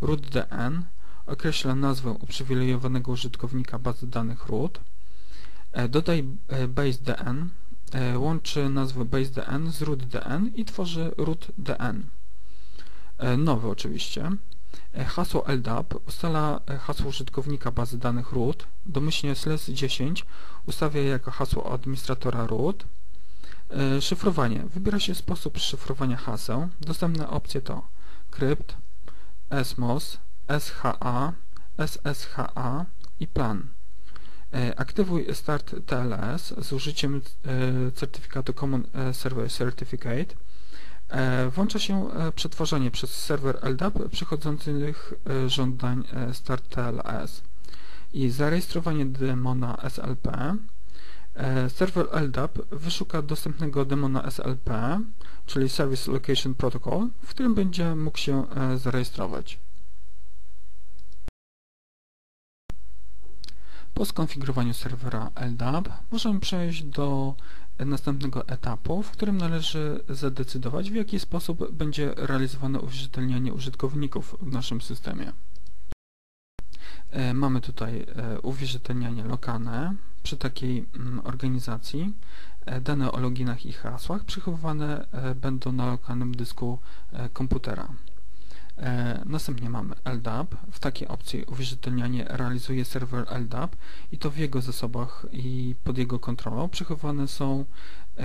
rootDN określa nazwę uprzywilejowanego użytkownika bazy danych root. E, dodaj e, baseDN e, łączy nazwę baseDN z rootDN i tworzy rootDN. Nowy oczywiście. Hasło LDAP ustala hasło użytkownika bazy danych root, domyślnie SLES10 ustawia jako hasło administratora root. Szyfrowanie. Wybiera się sposób szyfrowania haseł. Dostępne opcje to krypt, SMOS, SHA, SSHA i plan. E, aktywuj Start TLS z użyciem e, certyfikatu Common e, Server Certificate. Włącza się przetwarzanie przez serwer LDAP przychodzących żądań Start TLS i zarejestrowanie demona SLP. Serwer LDAP wyszuka dostępnego demona SLP, czyli Service Location Protocol, w którym będzie mógł się zarejestrować. Po skonfigurowaniu serwera LDAP możemy przejść do następnego etapu, w którym należy zadecydować, w jaki sposób będzie realizowane uwierzytelnianie użytkowników w naszym systemie. E, mamy tutaj e, uwierzytelnianie lokalne. Przy takiej mm, organizacji e, dane o loginach i hasłach przechowywane będą na lokalnym dysku komputera. Następnie mamy LDAP. W takiej opcji uwierzytelnianie realizuje serwer LDAP i to w jego zasobach i pod jego kontrolą przechowywane są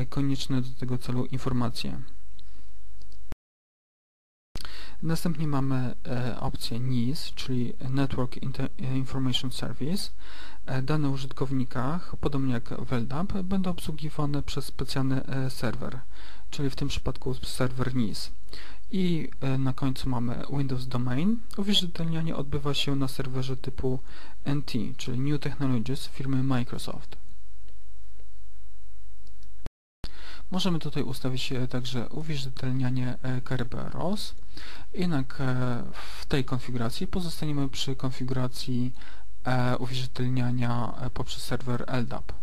konieczne do tego celu informacje. Następnie mamy e, opcję NIS, czyli Network Information Service. E, dane o użytkownikach, podobnie jak w LDAP, będą obsługiwane przez specjalny e, serwer, czyli w tym przypadku serwer NIS. I e, na końcu mamy Windows Domain. Uwierzytelnianie odbywa się na serwerze typu NT, czyli New Technologies firmy Microsoft. Możemy tutaj ustawić e, także uwierzytelnianie e, Kerberos. Jednak w tej konfiguracji pozostaniemy przy konfiguracji uwierzytelniania poprzez serwer LDAP. E,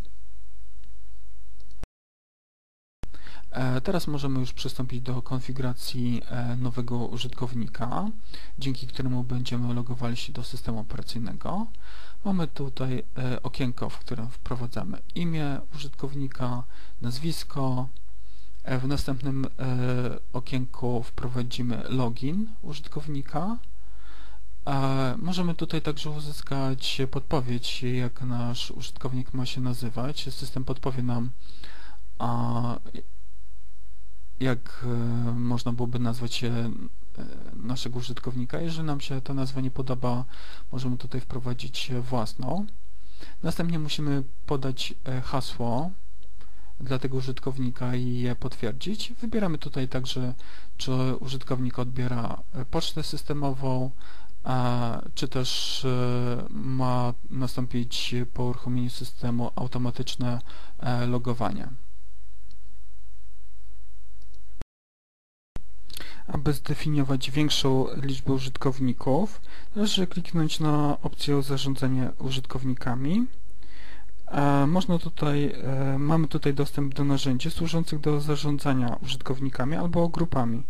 teraz możemy już przystąpić do konfiguracji e, nowego użytkownika, dzięki któremu będziemy logowali się do systemu operacyjnego. Mamy tutaj e, okienko, w którym wprowadzamy imię użytkownika, nazwisko. W następnym okienku wprowadzimy login użytkownika. Możemy tutaj także uzyskać podpowiedź, jak nasz użytkownik ma się nazywać. System podpowie nam, jak e, można byłoby nazwać e, naszego użytkownika. Jeżeli nam się ta nazwa nie podoba, możemy tutaj wprowadzić własną. Następnie musimy podać e, hasło dla tego użytkownika i je potwierdzić. Wybieramy tutaj także, czy użytkownik odbiera pocztę systemową, czy też ma nastąpić po uruchomieniu systemu automatyczne logowanie. Aby zdefiniować większą liczbę użytkowników, należy kliknąć na opcję zarządzanie użytkownikami. Można tutaj, e, mamy tutaj dostęp do narzędzi służących do zarządzania użytkownikami albo grupami.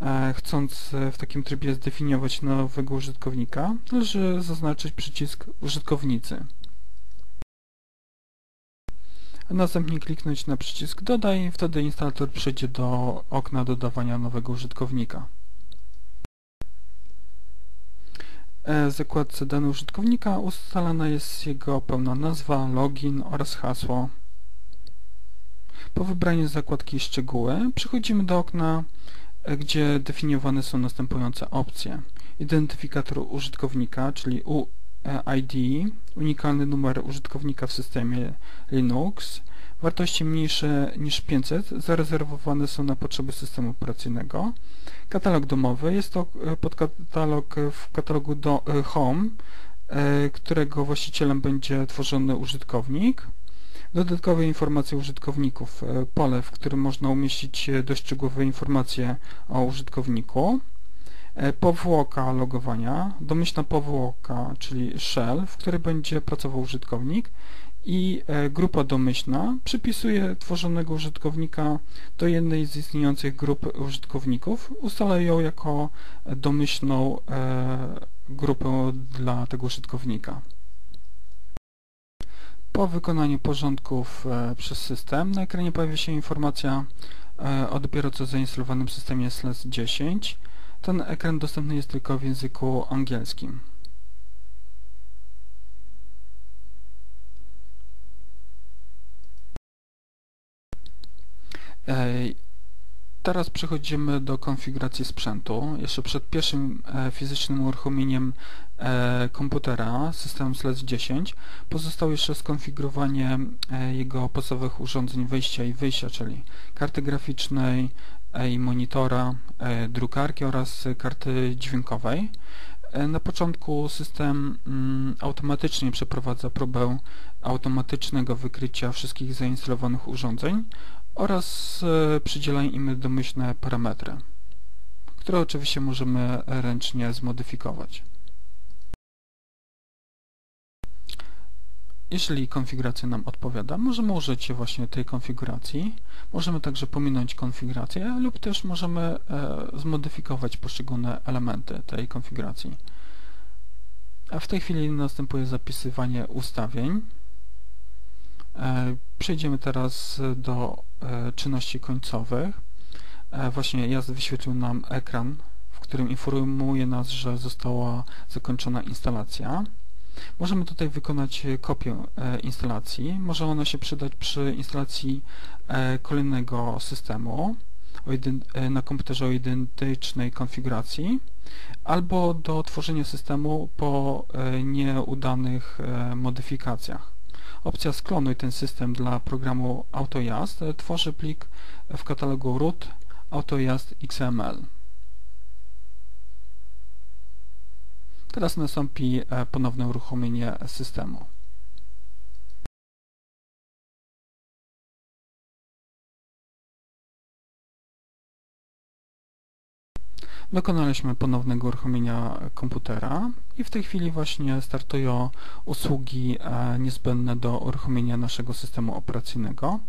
E, chcąc e, w takim trybie zdefiniować nowego użytkownika, należy zaznaczyć przycisk użytkownicy a następnie kliknąć na przycisk Dodaj, wtedy instalator przejdzie do okna dodawania nowego użytkownika. E, w zakładce dane użytkownika ustalana jest jego pełna nazwa, login oraz hasło. Po wybraniu zakładki Szczegóły przechodzimy do okna, e, gdzie definiowane są następujące opcje. Identyfikator użytkownika, czyli ID, unikalny numer użytkownika w systemie Linux. Wartości mniejsze niż 500 zarezerwowane są na potrzeby systemu operacyjnego. Katalog domowy jest to e, podkatalog w katalogu do, e, Home, e, którego właścicielem będzie tworzony użytkownik. Dodatkowe informacje użytkowników, pole, w którym można umieścić dość szczegółowe informacje o użytkowniku. E, powłoka logowania, domyślna powłoka, czyli shell, w której będzie pracował użytkownik i e, grupa domyślna przypisuje tworzonego użytkownika do jednej z istniejących grup użytkowników, ustala ją jako domyślną e, grupę dla tego użytkownika. Po wykonaniu porządków przez system na ekranie pojawia się informacja o dopiero co zainstalowanym systemie SLS 10. Ten ekran dostępny jest tylko w języku angielskim. Teraz przechodzimy do konfiguracji sprzętu. Jeszcze przed pierwszym e, fizycznym uruchomieniem e, komputera system SLES 10 pozostało jeszcze skonfigurowanie e, jego podstawowych urządzeń wejścia i wyjścia, czyli karty graficznej monitora, drukarki oraz karty dźwiękowej. Na początku system mm, automatycznie przeprowadza próbę automatycznego wykrycia wszystkich zainstalowanych urządzeń oraz e, przydzielają im domyślne parametry, które oczywiście możemy ręcznie zmodyfikować. Jeżeli konfiguracja nam odpowiada, możemy użyć właśnie tej konfiguracji. Możemy także pominąć konfigurację lub też możemy e, zmodyfikować poszczególne elementy tej konfiguracji. A w tej chwili następuje zapisywanie ustawień. E, przejdziemy teraz do e, czynności końcowych. E, właśnie jazd wyświetlił nam ekran, w którym informuje nas, że została zakończona instalacja. Możemy tutaj wykonać kopię instalacji. Może ona się przydać przy instalacji kolejnego systemu na komputerze o identycznej konfiguracji albo do tworzenia systemu po nieudanych modyfikacjach. Opcja sklonuj ten system dla programu AutoJazd tworzy plik w katalogu root AutoJazd XML. Teraz nastąpi e, ponowne uruchomienie systemu. Dokonaliśmy ponownego uruchomienia komputera i w tej chwili właśnie startują usługi e, niezbędne do uruchomienia naszego systemu operacyjnego.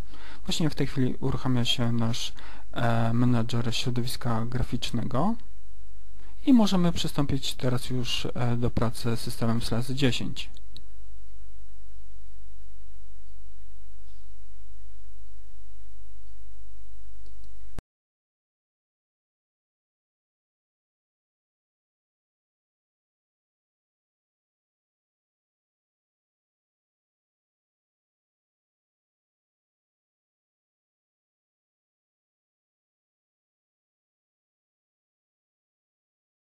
Właśnie w tej chwili uruchamia się nasz e, menedżer środowiska graficznego i możemy przystąpić teraz już e, do pracy z systemem SLAS 10.